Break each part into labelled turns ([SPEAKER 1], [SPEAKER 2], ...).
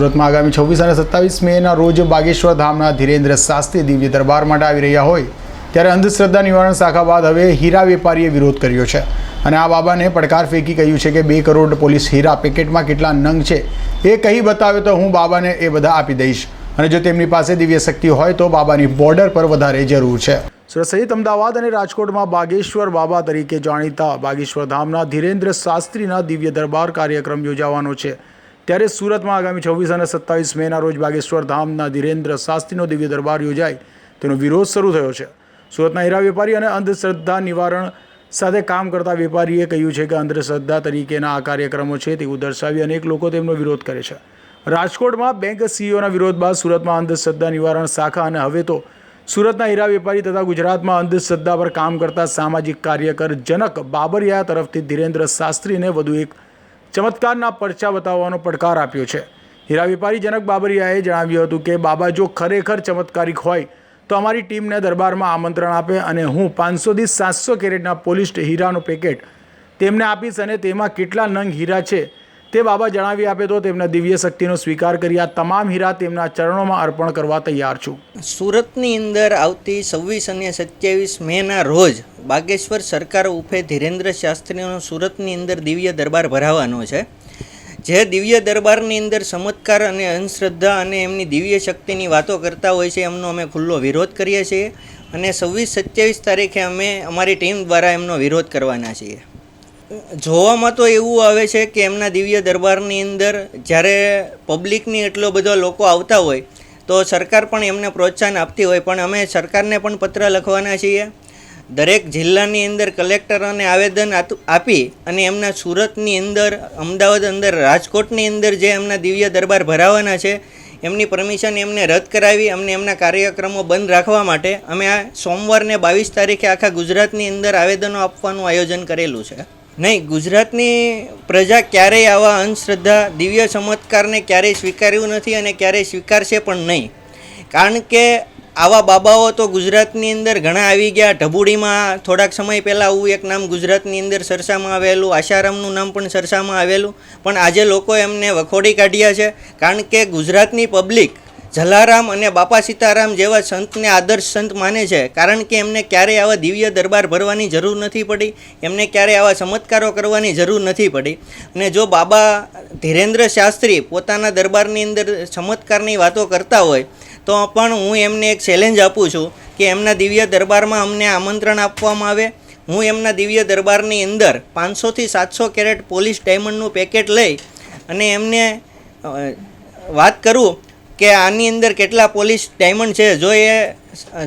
[SPEAKER 1] સુરતમાં આગામી છવ્વીસ અને સત્તાવીસ મેના રોજ બાગેશ્વર ધામના ધીરેન્દ્ર શાસ્ત્રી દિવ્ય દરબાર માટે આવી રહ્યા હોય, ત્યારે અંધશ્રદ્ધા નિવારણ શાખા બાદ હવે હીરા વેપારીએ વિરોધ કર્યો છે. અને આ બાબાને પડકાર ફેંકી કહ્યું છે કે બે કરોડ પોલીસ હીરા પેકેટમાં કેટલા નંગ છે એ કહી બતાવે તો હું બાબાને એ બધા આપી દઈશ. અને જો તેમની પાસે દિવ્ય શક્તિ હોય તો બાબાની બોર્ડર પર વધારે જરૂર છે. સુરત સહિત અમદાવાદ અને રાજકોટમાં બાગેશ્વર બાબા તરીકે જાણીતા બાગેશ્વર ધામના ધીરેન્દ્ર શાસ્ત્રીના દિવ્ય દરબાર કાર્યક્રમ યોજાવાનો છે. ત્યારે સુરતમાં આગામી છવ્વીસ અને સત્તાવીસ મેના રોજ બાગેશ્વર ધામના ધીરેન્દ્ર શાસ્ત્રીનો દિવ્ય દરબાર યોજાય. તેનો વિરોધ શરૂ થયો છે. સુરતના હીરા વેપારી અને અંધશ્રદ્ધા નિવારણ સાથે કામ કરતા વેપારીએ કહ્યું છે કે અંધશ્રદ્ધા તરીકેના આ કાર્યક્રમો છે તેવું દર્શાવી અનેક લોકો તેમનો વિરોધ કરે છે. રાજકોટમાં બેંક સીઈઓના વિરોધ બાદ સુરતમાં અંધશ્રદ્ધા નિવારણ શાખા અને હવે તો સુરતના હીરા વેપારી તથા ગુજરાતમાં અંધશ્રદ્ધા પર કામ કરતા સામાજિક કાર્યકર જનક બાબરિયા તરફથી ધીરેન્દ્ર શાસ્ત્રીને વધુ એક ચમત્કારના પરચા બતાવવાનો પડકાર આપ્યો છે. હીરા વેપારી જનક બાબરિયાએ જણાવ્યું હતું કે, બાબા, જો ખરેખર ચમત્કારિક હોય, તો અમારી ટીમને દરબારમાં આમંત્રણ આપે અને હું પાંચસોથી સાતસો કેરેટના પોલિસ્ડ હીરાનું પેકેટ તેમને આપીશ અને તેમાં કેટલા નંગ હીરા છે તે બાબા જણાવી આપે તો તેમના દિવ્ય શક્તિનો સ્વીકાર કરી આ તમામ હીરા તેમના ચરણોમાં અર્પણ કરવા તૈયાર છું.
[SPEAKER 2] સુરતની અંદર આવતી છવ્વીસ અને સત્યાવીસ મેના રોજ બાગેશ્વર સરકાર ઉફે ધીરેન્દ્ર શાસ્ત્રીનો સુરતની અંદર દિવ્ય દરબાર ભરાવાનો છે. જે દિવ્ય દરબારની અંદર ચમત્કાર અને અંધશ્રદ્ધા અને એમની દિવ્ય શક્તિની વાતો કરતા હોય છે એમનો અમે ખુલ્લો વિરોધ કરીએ છીએ અને છવ્વીસ સત્યાવીસ તારીખે અમે અમારી ટીમ દ્વારા એમનો વિરોધ કરવાના છીએ. જોવામાં તો એવું આવે છે કે એમના દિવ્ય દરબારની અંદર જ્યારે પબ્લિકની એટલો બધો લોકો આવતા હોય, તો સરકાર પણ એમને પ્રોત્સાહન આપતી હોય. પણ અમે સરકારને પણ પત્ર લખવાના છીએ. દરેક જિલ્લાની અંદર કલેક્ટરોને આવેદન આપી અને એમના સુરતની અંદર, અમદાવાદ અંદર, રાજકોટની અંદર જે એમના દિવ્ય દરબાર ભરાવાના છે, એમની પરમિશન એમને રદ કરાવી અમને એમના કાર્યક્રમો બંધ રાખવા માટે અમે આ સોમવારને બાવીસ તારીખે આખા ગુજરાતની અંદર આવેદનો આપવાનું આયોજન કરેલું છે. નહીં, ગુજરાતની પ્રજા ક્યારેય આવા અંધશ્રદ્ધા, દિવ્ય ચમત્કારને ક્યારેય સ્વીકાર્યું નથી અને ક્યારેય સ્વીકારશે પણ નહીં. કારણ કે આવા બાબાઓ તો ગુજરાતની અંદર ઘણા આવી ગયા. ઢબુડીમાં થોડાક સમય પહેલાં આવું એક નામ ગુજરાતની અંદર સરસામાં આવેલું, આશારામનું નામ પણ સરસામાં આવેલું. પણ આજે લોકો એમને વખોડી કાઢ્યા છે. કારણ કે ગુજરાતની પબ્લિક જલારામ અને બાપા સીતારામ જેવા સંતને આદર્શ સંત માને છે, કારણ કે એમને ક્યારેય આવા દિવ્ય દરબાર ભરવાની જરૂર નથી પડી, એમને ક્યારેય આવા ચમત્કારો કરવાની જરૂર નથી પડી. અને જો બાબા ધીરેન્દ્ર શાસ્ત્રી પોતાના દરબારની અંદર ચમત્કારની વાતો કરતા હોય, તો પણ હું એમને એક ચેલેન્જ આપું છું કે એમના દિવ્ય દરબારમાં અમને આમંત્રણ આપવામાં આવે. હું એમના દિવ્ય દરબારની અંદર પાંચસોથી સાતસો કેરેટ પોલીસ ડાયમંડનું પેકેટ લઈ અને એમને વાત કરું કે આની અંદર કેટલા પોલીસ ડાયમંડ છે, જો એ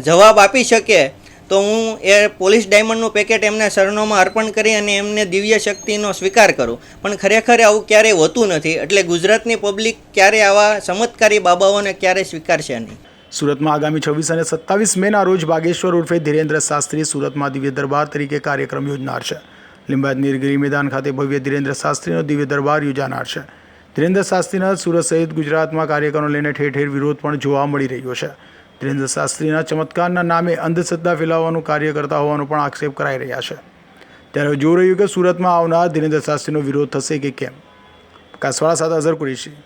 [SPEAKER 2] જવાબ આપી શકે, તો હું એ પોલીસ ડાયમંડનું પેકેટ એમના શરણોમાં અર્પણ કરી અને એમને દિવ્ય શક્તિનો સ્વીકાર કરું. પણ ખરેખર આવું ક્યારેય હોતું નથી, એટલે ગુજરાતની પબ્લિક ક્યારેય આવા ચમત્કારી બાબાઓને ક્યારેય સ્વીકારશે નહીં.
[SPEAKER 1] સુરતમાં આગામી છવ્વીસ અને સત્તાવીસ મેના રોજ બાગેશ્વર ઉર્ફે ધીરેન્દ્ર શાસ્ત્રી સુરતમાં દિવ્ય દરબાર તરીકે કાર્યક્રમ યોજનાર છે. લિંબાયત નીરગીરી મેદાન ખાતે ભવ્ય ધીરેન્દ્ર શાસ્ત્રીનો દિવ્ય દરબાર યોજાનાર છે. ધીરેન્દ્ર શાસ્ત્રીના સુરત સહિત ગુજરાતમાં કાર્યક્રમો લઈને ઠેર ઠેર વિરોધ પણ જોવા મળી રહ્યો છે. ધીરેન્દ્ર શાસ્ત્રીના ચમત્કારના નામે અંધશ્રદ્ધા ફેલાવવાનું કાર્ય કરતા હોવાનો પણ આક્ષેપ કરાઈ રહ્યા છે. ત્યારે જોઈ રહ્યું કે સુરતમાં આવનાર ધીરેન્દ્ર શાસ્ત્રીનો વિરોધ થશે કે કેમ? કાસવાળા સાથે અઝર કુરેશી.